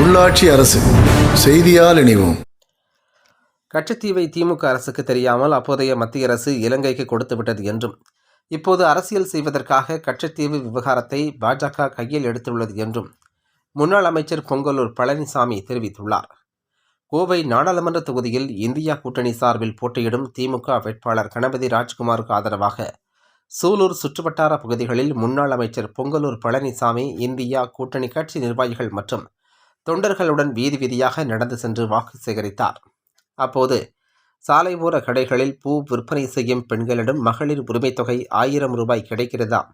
உள்ளாட்சி அரசு செய்தியால் இணைவோம். கச்சத்தீவை திமுக அரசுக்கு தெரியாமல் அப்போதைய மத்திய அரசு இலங்கைக்கு கொடுத்து விட்டது என்றும் இப்போது அரசியல் செய்வதற்காக கச்சத்தீவு விவகாரத்தை பாஜக கையில் எடுத்துள்ளது என்றும் முன்னாள் அமைச்சர் பொங்கலூர் பழனிசாமி தெரிவித்துள்ளார். கோவை நாடாளுமன்ற தொகுதியில் இந்தியா கூட்டணி சார்பில் போட்டியிடும் திமுக வேட்பாளர் கணபதி ராஜ்குமாருக்கு ஆதரவாக சூலூர் சுற்றுவட்டார பகுதிகளில் முன்னாள் அமைச்சர் பொங்கலூர் பழனிசாமி இந்தியா கூட்டணி கட்சி நிர்வாகிகள் மற்றும் தொண்டர்களுடன் வீதி வீதியாக நடந்து சென்று வாக்கு சேகரித்தார். அப்போது சாலை ஓர கடைகளில் பூ விற்பனை செய்யும் பெண்களிடம் மகளிர் உரிமைத் தொகை ஆயிரம் ரூபாய் கிடைக்கிறதா?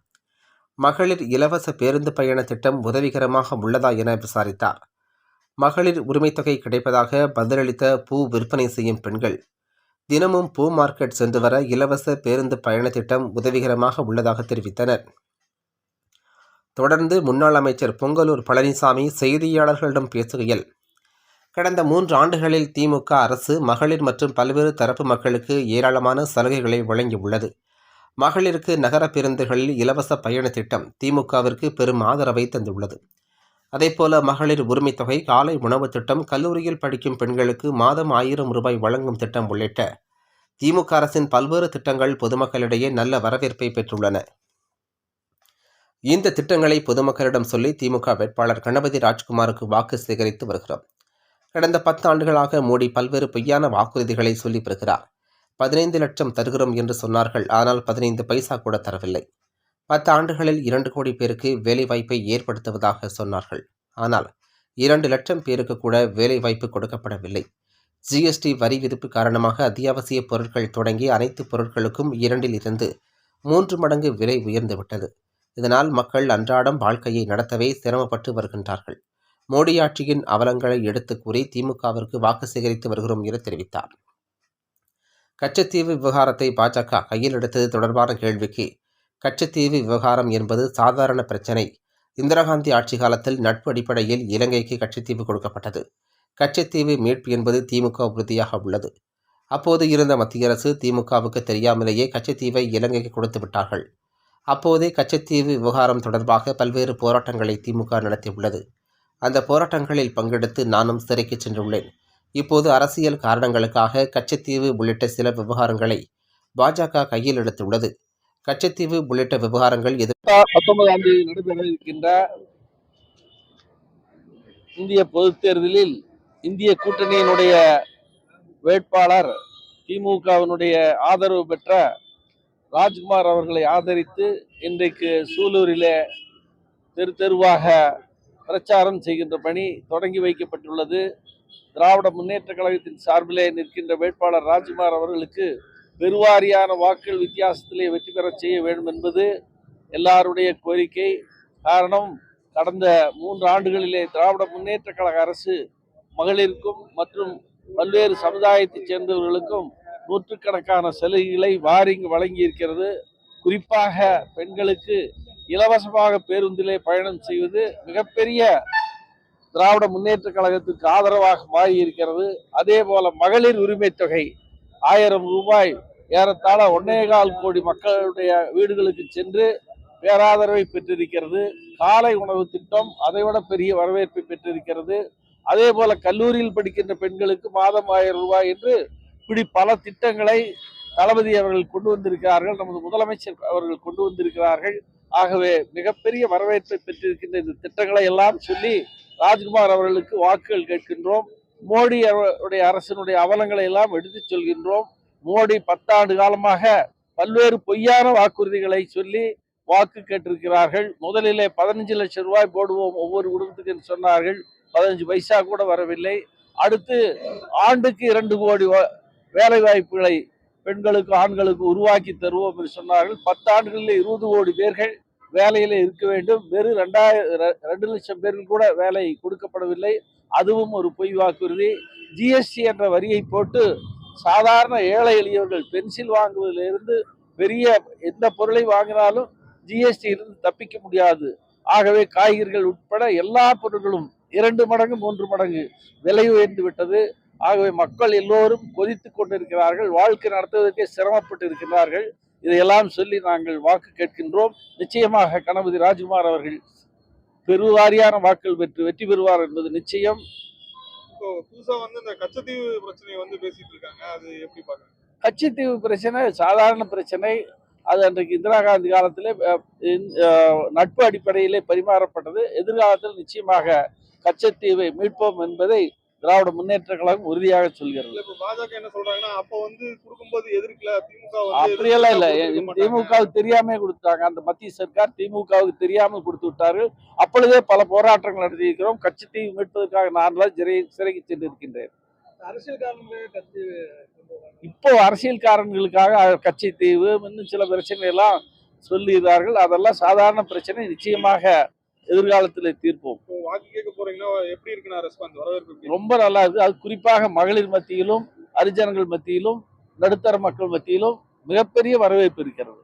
மகளிர் இலவச பேருந்து பயண திட்டம் உதவிகரமாக உள்ளதா என விசாரித்தார். மகளிர் உரிமைத் தொகை கிடைப்பதாக பதிலளித்த பூ விற்பனை செய்யும் பெண்கள் தினமும் பூ மார்க்கெட் சென்று வர இலவச பேருந்து பயண திட்டம் உதவிகரமாக உள்ளதாக தெரிவித்தனர். தொடர்ந்து முன்னாள் அமைச்சர் பொங்கலூர் பழனிசாமி செய்தியாளர்களிடம் பேசுகையில் கடந்த மூன்று ஆண்டுகளில் திமுக அரசு மகளிர் மற்றும் பல்வேறு தரப்பு மக்களுக்கு ஏராளமான சலுகைகளை வழங்கியுள்ளது. மகளிருக்கு நகர பேருந்துகளில் இலவச பயண திட்டம் திமுகவிற்கு பெரும் ஆதரவை தந்துள்ளது. அதேபோல மகளிர் உரிமைத் தொகை காலை உணவு திட்டம் கல்லூரியில் படிக்கும் பெண்களுக்கு மாதம் ஆயிரம் ரூபாய் வழங்கும் திட்டம் உள்ளிட்ட திமுக அரசின் பல்வேறு திட்டங்கள் பொதுமக்களிடையே நல்ல வரவேற்பை பெற்றுள்ளன. இந்த திட்டங்களை பொதுமக்களிடம் சொல்லி திமுக வேட்பாளர் கணபதி ராஜ்குமாருக்கு வாக்கு சேகரித்து வருகிறோம். கடந்த பத்து ஆண்டுகளாக மோடி பல்வேறு பொய்யான வாக்குறுதிகளை சொல்லி வருகிறார். பதினைந்து லட்சம் தருகிறோம் என்று சொன்னார்கள். ஆனால் பதினைந்து பைசா கூட தரவில்லை. பத்து ஆண்டுகளில் இரண்டு கோடி பேருக்கு வேலைவாய்ப்பை ஏற்படுத்துவதாக சொன்னார்கள். ஆனால் இரண்டு லட்சம் பேருக்கு கூட வேலைவாய்ப்பு கொடுக்கப்படவில்லை. ஜிஎஸ்டி வரி விதிப்பு காரணமாக அத்தியாவசிய பொருட்கள் தொடங்கி அனைத்து பொருட்களுக்கும் இரண்டில் இருந்து மூன்று மடங்கு விலை உயர்ந்துவிட்டது. இதனால் மக்கள் அன்றாடம் வாழ்க்கையை நடத்தவே சிரமப்பட்டு வருகின்றார்கள். மோடி ஆட்சியின் அவலங்களை எடுத்து கூறி திமுகவிற்கு வாக்கு சேகரித்து வருகிறோம் என தெரிவித்தார். கச்சத்தீவு விவகாரத்தை பாஜக கையில் எடுத்தது தொடர்பான கேள்விக்கு கச்சத்தீவு விவகாரம் என்பது சாதாரண பிரச்சினை. இந்திரா காந்தி ஆட்சி காலத்தில் நட்பு அடிப்படையில் இலங்கைக்கு கச்சத்தீவு கொடுக்கப்பட்டது. கச்சத்தீவு மீட்பு என்பது திமுக உறுதியாக உள்ளது. அப்போது இருந்த மத்திய அரசு திமுகவுக்கு தெரியாமலேயே கச்சத்தீவை இலங்கைக்கு கொடுத்து விட்டார்கள். அப்போதே கச்சத்தீவு விவகாரம் தொடர்பாக பல்வேறு போராட்டங்களை திமுக நடத்தியுள்ளது. அந்த போராட்டங்களில் பங்கெடுத்து நானும் சிறைக்கு சென்றுள்ளேன். இப்போது அரசியல் காரணங்களுக்காக கச்சத்தீவு உள்ளிட்ட சில விவகாரங்களை பாஜக கையில் எடுத்துள்ளது. கச்சத்தீவு உள்ளிட்ட விவகாரங்கள் எதிர் பத்தொன்பதாம் தேதி நடைபெற இருக்கின்ற இந்திய பொதுத் தேர்தலில் இந்திய கூட்டணியினுடைய வேட்பாளர் திமுகவினுடைய ஆதரவு பெற்ற ராஜ்குமார் அவர்களை ஆதரித்து இன்றைக்கு சூலூரிலே தெரு தெருவாக பிரச்சாரம் செய்கின்ற பணி தொடங்கி வைக்கப்பட்டுள்ளது. திராவிட முன்னேற்ற கழகத்தின் சார்பிலே நிற்கின்ற வேட்பாளர் ராஜ்குமார் அவர்களுக்கு பெருவாரியான வாக்குகள் வித்தியாசத்திலே வெற்றி பெறச் செய்ய வேண்டும் என்பது எல்லாருடைய கோரிக்கை. காரணம் கடந்த மூன்று ஆண்டுகளிலே திராவிட முன்னேற்ற கழக அரசு மகளிருக்கும் மற்றும் பல்வேறு சமுதாயத்தைச் சேர்ந்தவர்களுக்கும் நூற்றுக்கணக்கான சலுகைகளை வாரிங் வழங்கி இருக்கிறது குறிப்பாக பெண்களுக்கு இலவசமாக பேருந்திலே பயணம் செய்வது மிகப்பெரிய திராவிட முன்னேற்ற கழகத்துக்கு ஆதரவாக மாறி இருக்கிறது அதே போல மகளிர் உரிமை தொகை ஆயிரம் ரூபாய் ஏறத்தாழ ஒன்னே கால் கோடி மக்களுடைய வீடுகளுக்கு சென்று பேராதரவை பெற்றிருக்கிறது. காலை உணவு திட்டம் அதைவிட பெரிய வரவேற்பை பெற்றிருக்கிறது. அதே போல கல்லூரியில் படிக்கின்ற பெண்களுக்கு மாதம் ஆயிரம் ரூபாய் என்று இப்படி பல திட்டங்களை தளபதி அவர்கள் கொண்டு வந்திருக்கிறார்கள் நமது முதலமைச்சர் அவர்கள் கொண்டு வந்திருக்கிறார்கள். ஆகவே மிகப்பெரிய வரவேற்பை பெற்றிருக்கின்ற இந்த திட்டங்களை எல்லாம் சொல்லி ராஜ்குமார் அவர்களுக்கு வாக்குகள் கேட்கின்றோம். மோடி அவருடைய அரசினுடைய அவலங்களை எல்லாம் எடுத்துச் சொல்கின்றோம். மோடி பத்தாண்டு காலமாக பல்வேறு பொய்யான வாக்குறுதிகளை சொல்லி வாக்கு கேட்டிருக்கிறார்கள். முதலிலே பதினஞ்சு லட்சம் ரூபாய் போடுவோம் ஒவ்வொரு குடும்பத்துக்கு என்று சொன்னார்கள். பதினஞ்சு பைசா கூட வரவில்லை. அடுத்து ஆண்டுக்கு இரண்டு கோடி வேலை வாய்ப்புகளை பெண்களுக்கு ஆண்களுக்கு உருவாக்கி தருவோம் என்று சொன்னார்கள். பத்தாண்டுகளில் இருபது கோடி பேர்கள் வேலையில இருக்க வேண்டும். வெறும் ரெண்டாயிரம் ரெண்டு லட்சம் பேருக்கு கூட வேலை கொடுக்கப்படவில்லை. அதுவும் ஒரு பொய் வாக்குறுதி. ஜிஎஸ்டி என்ற வரியை போட்டு சாதாரண ஏழை எளியவர்கள் பென்சில் வாங்குவதிலிருந்து பெரிய எந்த பொருளை வாங்கினாலும் ஜிஎஸ்டி இருந்து தப்பிக்க முடியாது. ஆகவே காய்கறிகள் உட்பட எல்லா பொருட்களும் இரண்டு மடங்கு மூன்று மடங்கு விலை உயர்ந்து விட்டது. ஆகவே மக்கள் எல்லோரும் கொதித்துக் கொண்டிருக்கிறார்கள் வாழ்க்கை நடத்துவதற்கே சிரமப்பட்டு இருக்கிறார்கள் இதையெல்லாம் சொல்லி நாங்கள் வாக்கு கேட்கின்றோம். நிச்சயமாக கணபதி ராஜ்குமார் அவர்கள் பெருவாரியான வாக்கள் பெற்று வெற்றி பெறுவார் என்பது நிச்சயம். இப்போ புதுசா வந்து இந்த கச்சத்தீவு பிரச்சனையை வந்து பேசிட்டு இருக்காங்க. அது எப்படி கட்சித்தீவு பிரச்சனை சாதாரண பிரச்சனை. அது அன்றைக்கு இந்திரா காந்தி காலத்திலே நட்பு அடிப்படையிலே பரிமாறப்பட்டது. எதிர்காலத்தில் நிச்சயமாக கச்சத்தீவை மீட்போம் என்பதை திராவிட முன்னேற்ற கழகம் உறுதியாக சொல்கிறது. பாஜக என்ன சொல்றாங்கன்னா அப்ப வந்து கொடுக்கும்போது எதிர்க்கல திமுக அப்படியெல்லாம் இல்ல. திமுகவுக்கு தெரியாம கொடுத்தாங்க. அந்த மத்திய சர்க்கார் திமுகவுக்கு தெரியாமல் கொடுத்து விட்டார்கள் அப்பொழுதே பல போராட்டங்கள் நடத்தியிருக்கிறோம். கட்சித்தீவு மீட்பதற்காக நான் தான் சிறை சிறைக்கு சென்று இருக்கின்றேன் அரசியல் காரணங்களே கட்சி இப்போ அரசியல் காரணங்களுக்காக கட்சி தீவு இன்னும் சில பிரச்சனை எல்லாம் சொல்லுகிறார்கள் அதெல்லாம் சாதாரண பிரச்சனை. நிச்சயமாக எதிர்காலத்தில் தீர்ப்போம். வாக்கு கேட்க போறீங்கன்னா எப்படி இருக்குண்ணா ரெஸ்பான்ஸ் வரவேற்பு? ரொம்ப நல்லா இருக்கு. அது குறிப்பாக மகளிர் மத்தியிலும் ஹரிஜனங்கள் மத்தியிலும் நடுத்தர மக்கள் மத்தியிலும் மிகப்பெரிய வரவேற்பு இருக்கிறது.